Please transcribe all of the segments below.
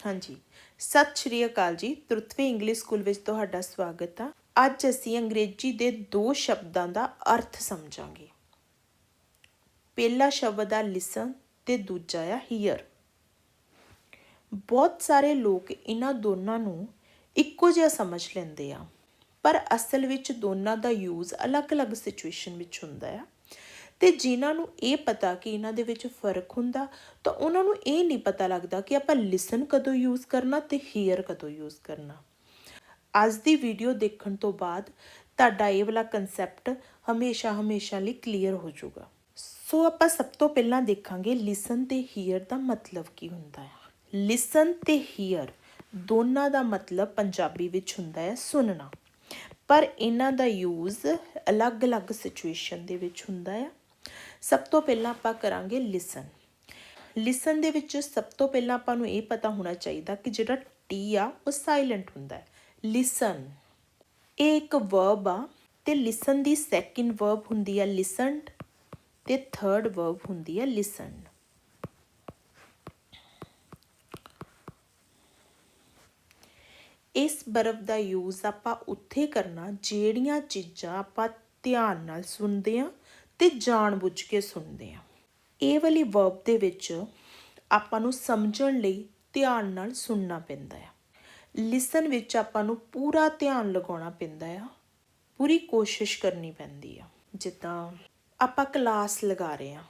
ਹਾਂਜੀ। ਸਤਿ ਸ਼੍ਰੀ ਅਕਾਲ ਜੀ। ਤੁਰਤਵੇ ਇੰਗਲਿਸ਼ ਸਕੂਲ ਵਿੱਚ ਤੁਹਾਡਾ ਸਵਾਗਤ ਆ। ਅੱਜ ਅਸੀਂ ਅੰਗਰੇਜ਼ੀ ਦੇ ਦੋ ਸ਼ਬਦਾਂ ਦਾ ਅਰਥ ਸਮਝਾਂਗੇ। ਪਹਿਲਾ ਸ਼ਬਦ ਆ ਲਿਸਨ ਤੇ ਦੂਜਾ ਆ ਹੀਅਰ ਬਹੁਤ ਸਾਰੇ ਲੋਕ ਇਹਨਾਂ ਦੋਨਾਂ ਨੂੰ ਇੱਕੋ ਜਿਹਾ ਸਮਝ ਲੈਂਦੇ ਆ, ਪਰ ਅਸਲ ਵਿੱਚ ਦੋਨਾਂ ਦਾ ਯੂਜ਼ ਅਲੱਗ-ਅਲੱਗ ਸਿਚੁਏਸ਼ਨ ਵਿੱਚ ਹੁੰਦਾ ਆ। ਤੇ ਜਿਨ੍ਹਾਂ ਨੂੰ ਇਹ ਪਤਾ ਕਿ ਇਹਨਾਂ ਦੇ ਵਿੱਚ ਫ਼ਰਕ ਹੁੰਦਾ, ਤਾਂ ਉਹਨਾਂ ਨੂੰ ਇਹ ਨਹੀਂ ਪਤਾ ਲੱਗਦਾ ਕਿ ਆਪਾਂ ਲਿਸਨ ਕਦੋਂ ਯੂਜ਼ ਕਰਨਾ ਤੇ ਹੀਅਰ ਕਦੋਂ ਯੂਜ਼ ਕਰਨਾ। ਅੱਜ ਦੀ ਵੀਡੀਓ ਦੇਖਣ ਤੋਂ ਬਾਅਦ ਤੁਹਾਡਾ ਇਹ ਵਾਲਾ ਕਨਸੈਪਟ ਹਮੇਸ਼ਾ ਹਮੇਸ਼ਾ ਲਈ ਕਲੀਅਰ ਹੋ ਜਾਊਗਾ। ਸੋ ਆਪਾਂ ਸਭ ਤੋਂ ਪਹਿਲਾਂ ਦੇਖਾਂਗੇ ਲਿਸਨ ਤੇ ਹੀਅਰ ਦਾ ਮਤਲਬ ਕੀ ਹੁੰਦਾ ਹੈ ਲਿਸਨ ਤੇ ਹੀਅਰ ਦੋਨਾਂ ਦਾ ਮਤਲਬ ਪੰਜਾਬੀ ਵਿੱਚ ਹੁੰਦਾ ਹੈ ਸੁਣਨਾ। ਪਰ ਇਹਨਾਂ ਦਾ ਯੂਜ਼ ਅਲੱਗ-ਅਲੱਗ ਸਿਚੁਏਸ਼ਨ ਦੇ ਵਿੱਚ ਹੁੰਦਾ ਹੈ ਸਭ ਤੋਂ ਪਹਿਲਾਂ ਆਪਾਂ ਕਰਾਂਗੇ ਲਿਸਨ। ਲਿਸਨ ਦੇ ਵਿੱਚ ਸਭ ਤੋਂ ਪਹਿਲਾਂ ਆਪਾਂ ਨੂੰ ਇਹ ਪਤਾ ਹੋਣਾ ਚਾਹੀਦਾ ਕਿ ਜਿਹੜਾ ਟੀ ਆ, ਉਹ ਸਾਇਲੈਂਟ ਹੁੰਦਾ ਹੈ। ਲਿਸਨ, ਇਹ ਇੱਕ ਵਰਬ ਆ ਤੇ ਲਿਸਨ ਦੀ ਸੈਕਿੰਡ ਵਰਬ ਹੁੰਦੀ ਆ ਲਿਸਨਡ ਤੇ ਥਰਡ ਵਰਬ ਹੁੰਦੀ ਆ ਲਿਸਨਡ ਇਸ ਬਰਬ ਦਾ ਯੂਜ਼ ਆਪਾਂ ਉੱਥੇ ਕਰਨਾ ਜਿਹੜੀਆਂ ਚੀਜ਼ਾਂ ਆਪਾਂ ਧਿਆਨ ਨਾਲ ਸੁਣਦੇ ਆ ਤੇ ਜਾਣਬੁੱਝ ਕੇ ਸੁਣਦੇ ਆ ਇਹ ਵਾਲੀ ਵਰਬ ਦੇ ਵਿੱਚ ਆਪਾਂ ਨੂੰ ਸਮਝਣ ਲਈ ਧਿਆਨ ਨਾਲ ਸੁਣਨਾ ਪੈਂਦਾ ਆ। ਲਿਸਨ ਵਿੱਚ ਆਪਾਂ ਨੂੰ ਪੂਰਾ ਧਿਆਨ ਲਗਾਉਣਾ ਪੈਂਦਾ ਆ। ਪੂਰੀ ਕੋਸ਼ਿਸ਼ ਕਰਨੀ ਪੈਂਦੀ ਆ। ਜਿੱਦਾਂ ਆਪਾਂ ਕਲਾਸ ਲਗਾ ਰਹੇ ਆ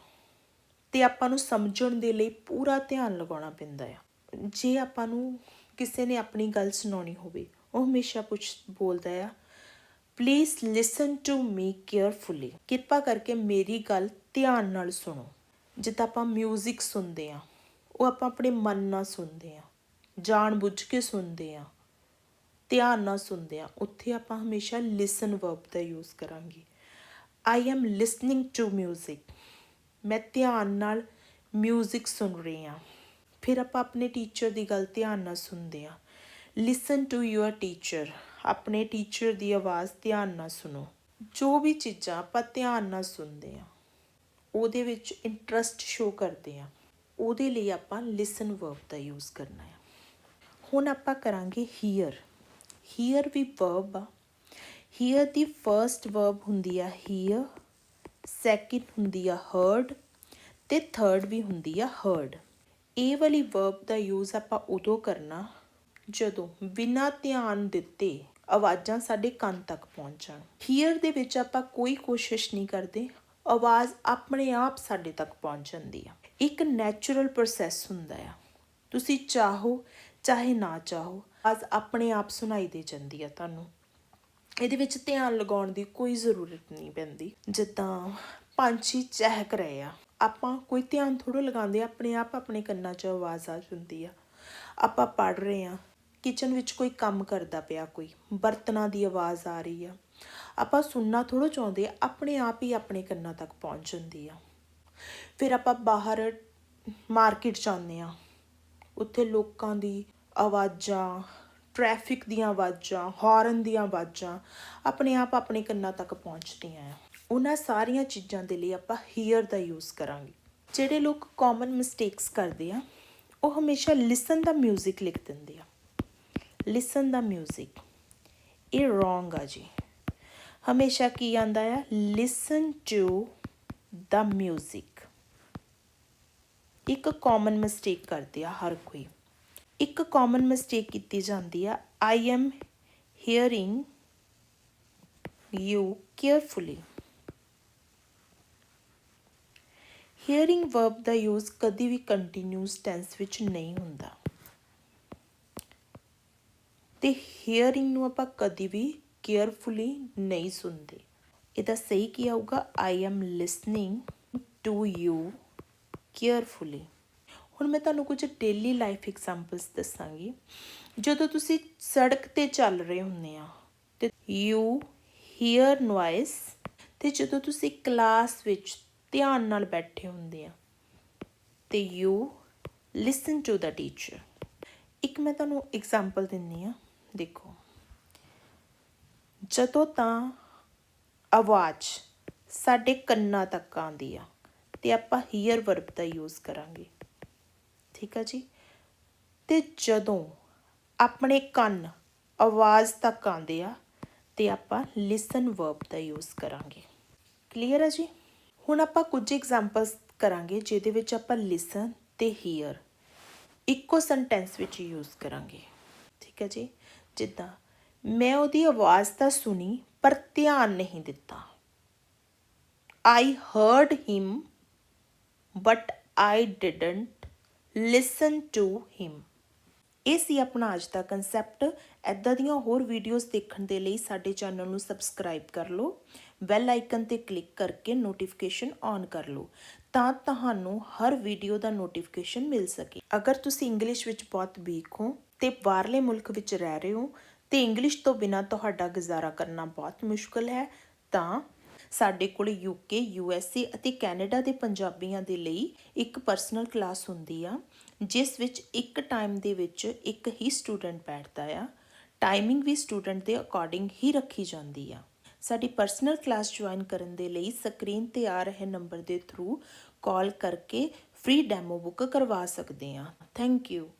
ਤੇ ਆਪਾਂ ਨੂੰ ਸਮਝਣ ਦੇ ਲਈ ਪੂਰਾ ਧਿਆਨ ਲਗਾਉਣਾ ਪੈਂਦਾ ਆ। ਜੇ ਆਪਾਂ ਨੂੰ ਕਿਸੇ ਨੇ ਆਪਣੀ ਗੱਲ ਸੁਣਾਉਣੀ ਹੋਵੇ, ਉਹ ਹਮੇਸ਼ਾ ਪੁੱਛ ਬੋਲਦਾ ਆ please listen to me carefully ਕਿਰਪਾ ਕਰਕੇ ਮੇਰੀ ਗੱਲ ਧਿਆਨ ਨਾਲ ਸੁਣੋ ਜਿੱਦਾਂ ਆਪਾਂ 뮤직 ਸੁਣਦੇ ਆ ਉਹ ਆਪਾਂ ਆਪਣੇ ਮਨ ਨਾਲ ਸੁਣਦੇ ਆ ਜਾਣ ਬੁੱਝ ਕੇ ਸੁਣਦੇ ਆ ਧਿਆਨ ਨਾਲ ਸੁਣਦੇ ਆ ਉੱਥੇ ਆਪਾਂ ਹਮੇਸ਼ਾ ਲਿਸਨ ਵਰਬ ਦਾ ਯੂਜ਼ ਕਰਾਂਗੇ ਆਈ ਐਮ ਲਿਸਨਿੰਗ ਟੂ 뮤직 ਮੈਂ ਧਿਆਨ ਨਾਲ 뮤직 ਸੁਣ ਰਹੀ ਆ ਫਿਰ ਆਪਾਂ ਆਪਣੇ ਟੀਚਰ ਦੀ ਗੱਲ ਧਿਆਨ ਨਾਲ ਸੁਣਦੇ ਆ ਲਿਸਨ ਟੂ ਯੂਅਰ ਟੀਚਰ ਆਪਣੇ ਟੀਚਰ ਦੀ ਆਵਾਜ਼ ਧਿਆਨ ਨਾਲ ਸੁਣੋ। ਜੋ ਵੀ ਚੀਜ਼ਾਂ ਆਪਾਂ ਧਿਆਨ ਨਾਲ ਸੁਣਦੇ ਆ ਉਹਦੇ ਵਿੱਚ ਇੰਟਰਸਟ ਸ਼ੋ ਕਰਦੇ ਆ ਉਹਦੇ ਲਈ ਆਪਾਂ ਲਿਸਨ ਵਰਬ ਦਾ ਯੂਜ਼ ਕਰਨਾ ਹੈ। ਹੁਣ ਆਪਾਂ ਕਰਾਂਗੇ ਹੀਅਰ ਹੀਅਰ ਵੀ ਵਰਬ ਆ। ਹੀਅਰ ਦੀ ਫਰਸਟ ਵਰਬ ਹੁੰਦੀ ਆ ਹੀਅਰ ਸੈਕਿੰਡ ਹੁੰਦੀ ਆ ਹਰਡ ਤੇ ਥਰਡ ਵੀ ਹੁੰਦੀ ਆ ਹਰਡ ਇਹ ਵਾਲੀ ਵਰਬ ਦਾ ਯੂਜ਼ ਆਪਾਂ ਉਦੋਂ ਕਰਨਾ ਜਦੋਂ ਬਿਨਾਂ ਧਿਆਨ ਦਿੱਤੇ ਆਵਾਜ਼ਾਂ ਸਾਡੇ ਕੰਨ ਤੱਕ ਪਹੁੰਚਣ। ਹੀਅਰ ਦੇ ਵਿੱਚ ਆਪਾਂ ਕੋਈ ਕੋਸ਼ਿਸ਼ ਨਹੀਂ ਕਰਦੇ। ਆਵਾਜ਼ ਆਪਣੇ ਆਪ ਸਾਡੇ ਤੱਕ ਪਹੁੰਚ ਜਾਂਦੀ ਆ। ਇੱਕ ਨੈਚੁਰਲ ਪ੍ਰੋਸੈਸ ਹੁੰਦਾ ਆ। ਤੁਸੀਂ ਚਾਹੋ, ਚਾਹੇ ਨਾ ਚਾਹੋ, ਆਵਾਜ਼ ਆਪਣੇ ਆਪ ਸੁਣਾਈ ਦੇ ਜਾਂਦੀ ਆ ਤੁਹਾਨੂੰ। ਇਹਦੇ ਵਿੱਚ ਧਿਆਨ ਲਗਾਉਣ ਦੀ ਕੋਈ ਜ਼ਰੂਰਤ ਨਹੀਂ ਪੈਂਦੀ। ਜਿੱਦਾਂ ਪੰਛੀ ਚਹਿਕ ਰਹੇ ਆ। ਆਪਾਂ ਕੋਈ ਧਿਆਨ ਥੋੜ੍ਹਾ ਲਗਾਉਂਦੇ ਆਪਣੇ ਆਪ ਆਪਣੇ ਕੰਨਾਂ 'ਚ ਆਵਾਜ਼ ਆ ਜਾਂਦੀ ਆ। ਆਪਾਂ ਪੜ ਰਹੇ ਆ। ਕਿਚਨ ਵਿੱਚ ਕੋਈ ਕੰਮ ਕਰਦਾ ਪਿਆ, ਕੋਈ ਬਰਤਨਾਂ ਦੀ ਆਵਾਜ਼ ਆ ਰਹੀ ਆ। ਆਪਾਂ ਸੁਣਨਾ ਥੋੜ੍ਹਾ ਚਾਹੁੰਦੇ ਆ, ਆਪਣੇ ਆਪ ਹੀ ਆਪਣੇ ਕੰਨਾਂ ਤੱਕ ਪਹੁੰਚ ਜਾਂਦੀ ਆ। ਫਿਰ ਆਪਾਂ ਬਾਹਰ ਮਾਰਕੀਟ ਜਾਂਦੇ ਆ। ਉੱਥੇ ਲੋਕਾਂ ਦੀ ਆਵਾਜ਼ਾਂ, ਟ੍ਰੈਫਿਕ ਦੀਆਂ ਆਵਾਜ਼ਾਂ, ਹਾਰਨ ਦੀਆਂ ਆਵਾਜ਼ਾਂ ਆਪਣੇ ਆਪ ਆਪਣੇ ਕੰਨਾਂ ਤੱਕ ਪਹੁੰਚਦੀਆਂ ਆ। ਉਹਨਾਂ ਸਾਰੀਆਂ ਚੀਜ਼ਾਂ ਦੇ ਲਈ ਆਪਾਂ ਹੀਅਰ ਦਾ ਯੂਜ਼ ਕਰਾਂਗੇ। ਜਿਹੜੇ ਲੋਕ ਕਾਮਨ ਮਿਸਟੇਕਸ ਕਰਦੇ ਆ, ਉਹ ਹਮੇਸ਼ਾ ਲਿਸਨ ਦਾ 뮤직 ਲਿਖ ਦਿੰਦੇ ਆ। ਲਿਸਨ ਦਾ 뮤직 ਇਹ ਰੋਂਗ ਆ ਜੀ ਹਮੇਸ਼ਾ ਕੀ ਆਂਦਾ ਆ ਲਿਸਨ ਟੂ ਦਾ 뮤직 ਇੱਕ ਕਾਮਨ ਮਿਸਟੇਕ ਕਰਦੇ ਆ ਹਰ ਕੋਈ ਇੱਕ ਕਾਮਨ ਮਿਸਟੇਕ ਕੀਤੀ ਜਾਂਦੀ ਆ I am hearing you carefully hearing verb the use ਕਦੀ ਵੀ ਕੰਟੀਨਿਊਸ ਟੈਂਸ ਵਿੱਚ ਨਹੀਂ ਹੁੰਦਾ ਤੇ ਹੀਅਰਿੰਗ ਨੂੰ ਆਪਾਂ ਕਦੀ ਵੀ ਕੇਅਰਫੁਲੀ ਨਹੀਂ ਸੁਣਦੇ। ਇਹਦਾ ਸਹੀ ਕੀ ਆਊਗਾ? I am listening to you carefully ਹੁਣ ਮੈਂ ਤੁਹਾਨੂੰ ਕੁਝ ਡੇਲੀ ਲਾਈਫ ਐਗਜ਼ਾਮਪਲਸ ਦੱਸਾਂਗੀ। ਜਦੋਂ ਤੁਸੀਂ ਸੜਕ ਤੇ ਚੱਲ ਰਹੇ ਹੁੰਦੇ ਆ, ਤੇ ਯੂ ਹੀਅਰ ਨੋਇਸ ਤੇ ਜਦੋਂ ਤੁਸੀਂ ਕਲਾਸ ਵਿੱਚ ਧਿਆਨ ਨਾਲ ਬੈਠੇ ਹੁੰਦੇ ਆ, ਤੇ you listen to the teacher ਇੱਕ ਮੈਂ ਤੁਹਾਨੂੰ ਐਗਜ਼ਾਮਪਲ ਦਿੰਨੀ ਆ। ਦੇਖੋ। ਜਦੋਂ ਤਾਂ ਆਵਾਜ਼ ਸਾਡੇ ਕੰਨਾਂ ਤੱਕ ਆਉਂਦੀ ਆ, ਤੇ ਆਪਾਂ ਹੀਅਰ ਵਰਬ ਦਾ ਯੂਜ਼ ਕਰਾਂਗੇ। ਠੀਕ ਆ ਜੀ? ਤੇ ਜਦੋਂ ਆਪਣੇ ਕੰਨ ਆਵਾਜ਼ ਤੱਕ ਆਉਂਦੇ ਆ, ਤੇ ਆਪਾਂ ਲਿਸਨ ਵਰਬ ਦਾ ਯੂਜ਼ ਕਰਾਂਗੇ। ਕਲੀਅਰ ਆ ਜੀ? ਹੁਣ ਆਪਾਂ ਕੁਝ ਐਗਜ਼ਾਮਪਲਸ ਕਰਾਂਗੇ, ਜਿਹਦੇ ਵਿੱਚ ਆਪਾਂ ਲਿਸਨ ਤੇ ਹੀਅਰ ਇੱਕੋ ਸੈਂਟੈਂਸ ਵਿੱਚ ਯੂਜ਼ ਕਰਾਂਗੇ। ਠੀਕ ਹੈ ਜੀ? ਜਿੱਦਾਂ, ਮੈਂ ਉਹਦੀ ਆਵਾਜ਼ ਤਾਂ ਸੁਣੀ, ਪਰ ਧਿਆਨ ਨਹੀਂ ਦਿੱਤਾ। I heard him but I didn't listen to him ਇਹ ਸੀ ਆਪਣਾ ਅੱਜ ਦਾ ਕਨਸੈਪਟ ਐਦਾਂ ਦੀਆਂ ਹੋਰ ਵੀਡੀਓਜ਼ ਦੇਖਣ ਦੇ ਲਈ ਸਾਡੇ ਚੈਨਲ ਨੂੰ ਸਬਸਕ੍ਰਾਈਬ ਕਰ ਲਓ। ਬੈਲ ਆਈਕਨ ਤੇ ਕਲਿੱਕ ਕਰਕੇ ਨੋਟੀਫਿਕੇਸ਼ਨ ਔਨ ਕਰ ਲਓ। ਤਾਂ ਤੁਹਾਨੂੰ ਹਰ ਵੀਡੀਓ ਦਾ ਨੋਟੀਫਿਕੇਸ਼ਨ ਮਿਲ ਸਕੇ। ਅਗਰ ਤੁਸੀਂ ਇੰਗਲਿਸ਼ ਵਿੱਚ ਬਹੁਤ ਵੀਕ ਹੋ ਤੇ ਬਾਹਰਲੇ ਮੁਲਕ ਵਿੱਚ ਰਹਿ ਰਹੇ ਹੋ ਤੇ ਇੰਗਲਿਸ਼ ਤੋਂ ਬਿਨਾ ਤੁਹਾਡਾ ਗੁਜ਼ਾਰਾ ਕਰਨਾ ਬਹੁਤ ਮੁਸ਼ਕਲ ਹੈ, ਤਾਂ ਸਾਡੇ ਕੋਲ ਯੂਕੇ ਯੂਐਸਏ ਅਤੇ ਕੈਨੇਡਾ ਦੇ ਪੰਜਾਬੀਆਂ ਦੇ ਲਈ ਇੱਕ ਪਰਸਨਲ ਕਲਾਸ ਹੁੰਦੀ ਆ, ਜਿਸ ਵਿੱਚ ਇੱਕ ਟਾਈਮ ਦੇ ਵਿੱਚ ਇੱਕ ਹੀ ਸਟੂਡੈਂਟ ਬੈਠਦਾ ਆ। ਟਾਈਮਿੰਗ ਵੀ ਸਟੂਡੈਂਟ ਦੇ ਅਕੋਰਡਿੰਗ ਹੀ ਰੱਖੀ ਜਾਂਦੀ ਆ। ਸਾਡੀ ਪਰਸਨਲ ਕਲਾਸ ਜੁਆਇਨ ਕਰਨ ਦੇ ਲਈ ਸਕਰੀਨ ਤੇ ਆ ਰਹੇ ਨੰਬਰ ਦੇ ਥਰੂ ਕਾਲ ਕਰਕੇ ਫ੍ਰੀ ਡੈਮੋ ਬੁੱਕ ਕਰਵਾ ਸਕਦੇ ਆ। Thank you